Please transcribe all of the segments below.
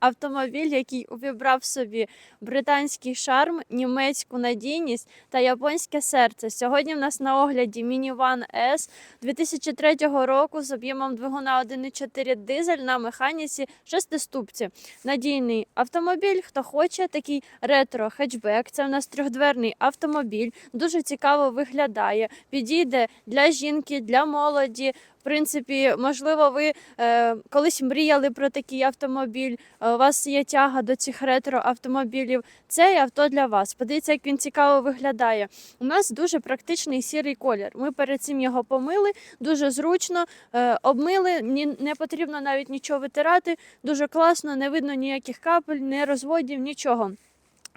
автомобіль, який увібрав собі британський шарм, німецьку надійність та японське серце. Сьогодні в нас на огляді Minivan S 2003 року з об'ємом двигуна 1,4 дизель на механіці шестиступці. Надійний автомобіль. Хто хоче, такий ретро хетчбек. Це в нас трьохдверний автомобіль. Дуже цікаво виглядає. Підійде для жінки, для молоді. В принципі, можливо, ви е, колись мріяли про такий автомобіль. е, У вас є тяга до цих ретро автомобілів. Це авто для вас. Подивіться, як він цікаво виглядає. У нас дуже практичний сірий колір. Ми перед цим його помили, дуже зручно е, обмили. Не потрібно навіть нічого витирати. Дуже класно, не видно ніяких капель, не розводів, нічого.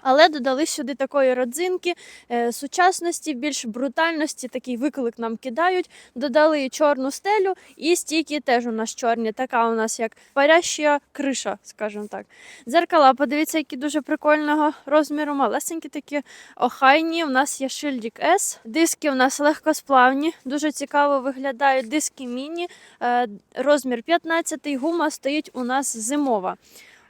Але додали сюди такої родзинки, е, сучасності, більш брутальності, такий виклик нам кидають. Додали чорну стелю і стійки теж у нас чорні. Така у нас як паряща криша, скажімо так. Дзеркала, подивіться, які дуже прикольного розміру, малесенькі такі охайні. У нас є шильдик S. Диски у нас легкосплавні, дуже цікаво виглядають диски міні. Е, Розмір 15, гума стоїть у нас зимова.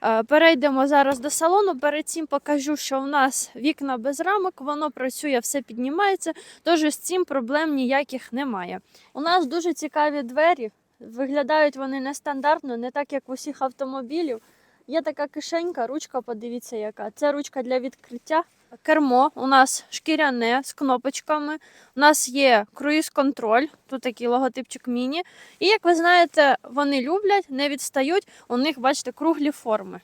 Е, Перейдемо зараз до салону. Перед цим покажу, що у нас вікна без рамок, воно працює, все піднімається. Тож з цим проблем ніяких немає. У нас дуже цікаві двері. Виглядають вони нестандартно, не так як в усіх автомобілів. Є така кишенька, ручка, подивіться, яка. Це ручка для відкриття. Кермо у нас шкіряне з кнопочками. У нас є круїз-контроль, тут такий логотипчик міні. І як ви знаєте, вони люблять, не відстають. У них, бачите, круглі форми.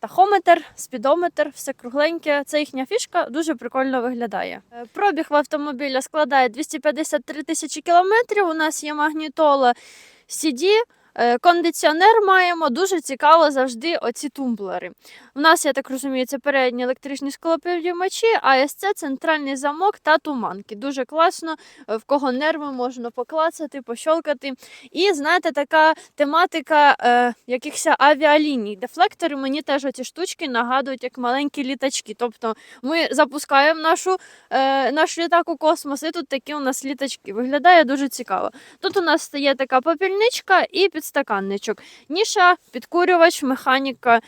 Тахометр, спідометр, все кругленьке. Це їхня фішка, дуже прикольно виглядає. Е, Пробіг в автомобіля складає 253 тисячі кілометрів. У нас є магнітола CD, кондиціонер маємо. Дуже цікаво завжди оці тумблери. У нас, я так розумію, це передні електричні склопідіймачі, АСЦ, центральний замок та туманки. Дуже класно, е, в кого нерви можна поклацати, пощолкати. І знаєте, така тематика е, якихось авіаліній. Дефлектори мені теж оці штучки нагадують як маленькі літачки. Тобто ми запускаємо нашу, е, наш літак у космос, і тут такі у нас літачки. Виглядає дуже цікаво. Тут у нас є така попільничка і підстаканничок. Ніша, підкурювач, механіка.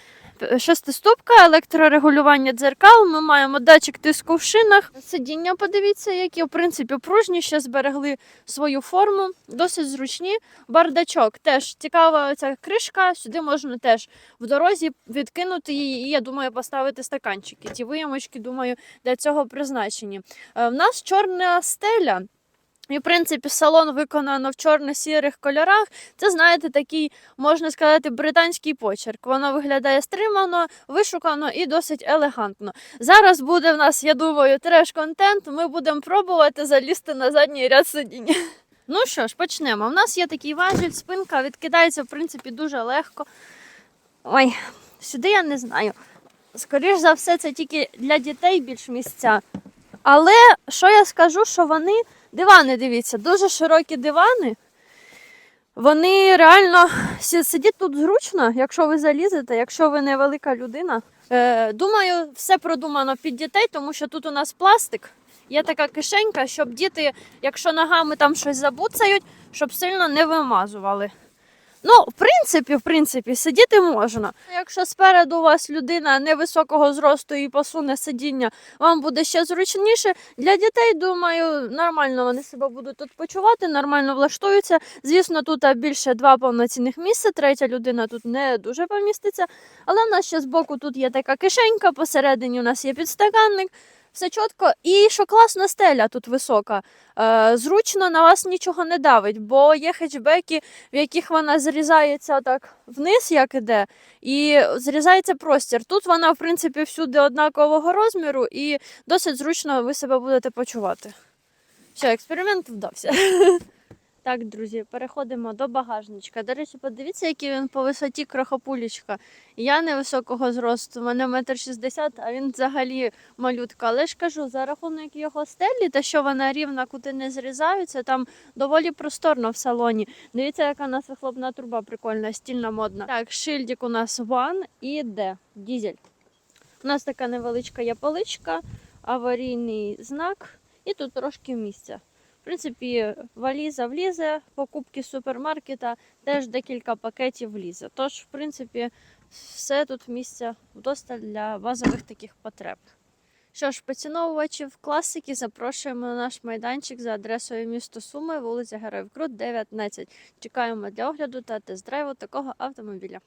Шестиступка, електрорегулювання дзеркал. Ми маємо датчик тиску в шинах. Сидіння, подивіться, які в принципі пружні, ще зберегли свою форму, досить зручні. Бардачок теж цікава ця кришка. Сюди можна теж в дорозі відкинути її, і я думаю, поставити стаканчики. Ті виямочки, думаю, для цього призначені. Е, В нас чорна стеля. І, в принципі, салон виконано в чорно-сірих кольорах. Це, знаєте, такий, можна сказати, британський почерк. Воно виглядає стримано, вишукано і досить елегантно. Зараз буде в нас, я думаю, треш-контент. Ми будемо пробувати залізти на задній ряд сидіння. Ну що ж, почнемо. У нас є такий важіль, спинка відкидається, в принципі, дуже легко. Ой, сюди я не знаю. Скоріш за все, це тільки для дітей більш місця. Але що я скажу, що вони. Дивани, дивіться, дуже широкі дивани. Вони реально сидіть тут зручно, якщо ви залізете, якщо ви невелика людина. Е, думаю, все продумано під дітей, тому що тут у нас пластик. Є така кишенька, щоб діти, якщо ногами там щось забуцають, щоб сильно не вимазували. Ну, в принципі, в принципі, сидіти можна. Якщо спереду у вас людина невисокого зросту і посуне сидіння, вам буде ще зручніше. Для дітей, думаю, нормально вони себе будуть тут почувати, нормально влаштуються. Звісно, тут більше два повноцінних місця, третя людина тут не дуже поміститься. Але в нас ще збоку тут є така кишенька, посередині у нас є підстаканник. Все чітко. І що класна стеля тут висока. Е, зручно на вас нічого не давить, бо є хетчбеки, в яких вона зрізається так вниз, як іде, і зрізається простір. Тут вона, в принципі, всюди однакового розміру, і досить зручно ви себе будете почувати. Все, експеримент вдався. Так, друзі, переходимо до багажничка. До речі, подивіться, який він по висоті крохопулічка. Я невисокого зросту, у мене метр шістдесят, а він взагалі малютка. Але ж кажу, за рахунок його стелі, те, що вона рівна, куди не зрізаються, там доволі просторно в салоні. Дивіться, яка у нас вихлопна труба прикольна, стільна модна. Так, шильдик у нас One і D, дізель. У нас така невеличка є поличка, аварійний знак і тут трошки місця. Принципі, валіза влізе, покупки супермаркета теж декілька пакетів влізе. Тож, в принципі, Все тут місця вдосталь для базових таких потреб. Що ж, поціновувачів класики запрошуємо на наш майданчик за адресою місто Суми, вулиця Героїв Крут, 19. Чекаємо для огляду та тест-драйву такого автомобіля.